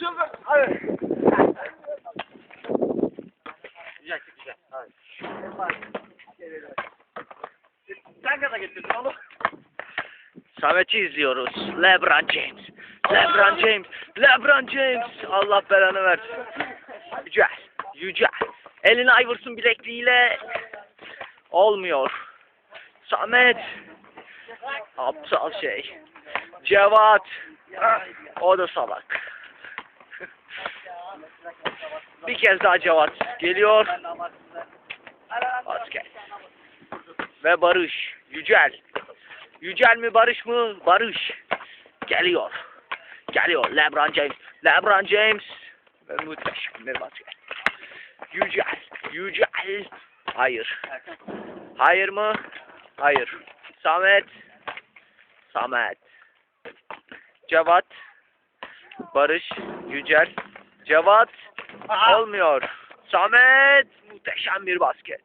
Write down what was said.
Çıldır. Hadi. Güzel güzel. Hadi. Sen gaza getirdin oğlum. Samet'i izliyoruz. LeBron James. LeBron James. LeBron James. Allah belanı versin. Yücel. Yücel. Elini Iverson bilekliğiyle olmuyor. Samet. Aptal şey. Cevat. O da salak. Bir kez daha Cevat geliyor. Basket. Ve Barış. Yücel. Yücel mi Barış mı? Barış. Geliyor. Geliyor. LeBron James. LeBron James. Ve muhteşem bir basket. Yücel. Yücel. Hayır. Hayır mı? Hayır. Samet. Samet. Cevat. Barış. Yücel. Cevat. Olmuyor. Samet. Muhteşem bir basket.